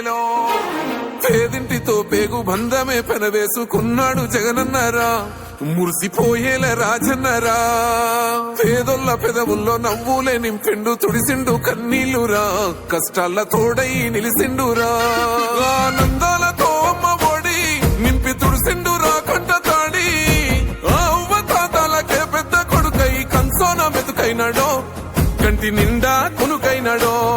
ఏలేలో పేదింటితో పేగు బంధమే పెనవేసుకున్నాడు జగనన్నారా. మురిసిపోయేల రాజన్నరా. పేదొల్ల పెదవుల్లో నవ్వులే నింపిండు తుడిసిండు కన్నీళ్ళురా. కష్టాల తోడై నిలిసిండురా. ఆనందాలతో అమ్మ ఒడి నింపి తుడిసిండురా కంట తాడి. ఆ అవ్వ పెద్ద కొడుకై కంసోన మెతుకైనాడో. కంటి నిండా కునుకైనాడో.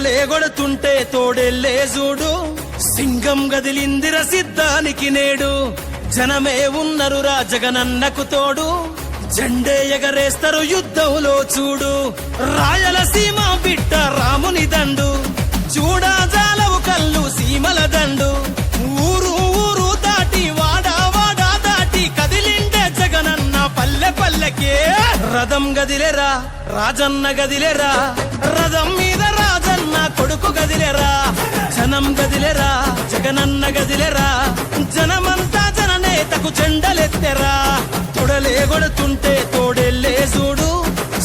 లేగొడుతుంటే కొడుతుంటే తోడెల్లే చూడు. సింగం గదిలిందిర సిద్ధానికి నేడు. జనమే ఉన్నరు రాజగనన్నకు తోడు. జెండే ఎగరేస్తారు యుద్ధంలో చూడు. రాయలసీమ బిడ్డ రాముని దండు. చూడా జాలవు కళ్ళు సీమల దండు. ఊరు ఊరు దాటి వాడా వాడా దాటి కదిలిండే జగనన్న పల్లె పల్లెకే. రథం గదిలేరా రాజన్న గదిలేరా రథం కొడుకు గదిలేరా? జనం గదిలేరా? జగనన్న గదిలేరా? జనమంతా జననేతకు చెండలెత్తెరా? తొడలే కొడుతుంటే తోడెల్లే చూడు.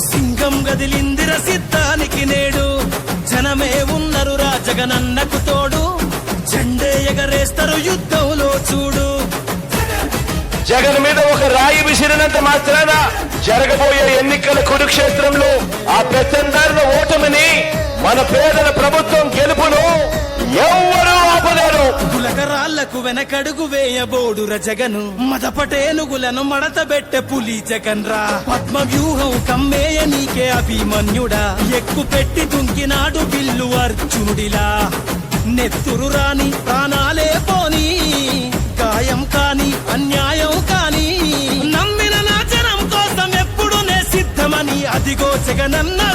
సింగం గదిలిందిర సిద్ధానికి నేడు. జనమే ఉన్నరు రా జగనన్నకు తోడు. జెండే ఎగరేస్తారు యుద్ధంలో చూడు. జగన్ మీద ఒక రాయి విసిరినంత మాత్రాన జరగబోయే ఎన్నికల కురుక్షేత్రంలో ఆ పెత్తందారుల ఓటమిని మన పేదల ప్రభుత్వం గెలుపును ఎవ్వరూ ఆపలేరు. కులకరాళ్ళకు వెనకడుగు వేయబోడుర జగను. మదపటేనుగులను మడతబెట్టె పులి జగన్ రా పద్మ వ్యూహం కమ్మేయ నీకే అభిమన్యుడా. ఎక్కు పెట్టి దుంకినాడు బిల్లు అర్జునుడిలా. నెత్తురు రాని ప్రాణాలే పోని. గాయం కాని అన్యాయం కాని. నమ్మిన నా జనం కోసం ఎప్పుడు నే సిద్ధమని అదిగో జగనన్నా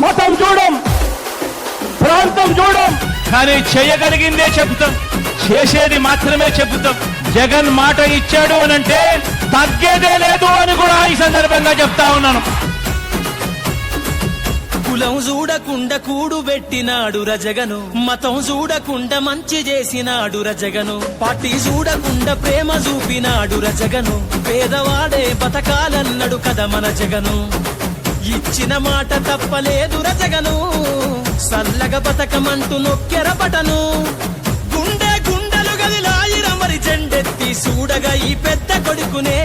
మతం చూడం ప్రాంతం చూడం. కానీ చేయగలిగిందే చెబుతాం. చేసేది మాత్రమే చెబుతాం. జగన్ మాట ఇచ్చాడు అనంటే తగ్గేదే లేదు అని కూడా ఈ సందర్భంగా చెప్తా ఉన్నాను. కులం చూడకుండా కూడు పెట్టినాడు రజగను. మతం చూడకుండా మంచి చేసినాడు రజగను. పార్టీ చూడకుండా ప్రేమ చూపినాడు రజగను. పేదవాడే బతకాలన్నాడు కదా మన జగను. ఇచ్చిన మాట తప్పలేదు రజగను సల్లగ బతకమంటూ నొక్కెర బటను గుండె గుండెలు గదిలాయిర మరి జెండెత్తి చూడగా ఈ పెద్ద కొడుకునే.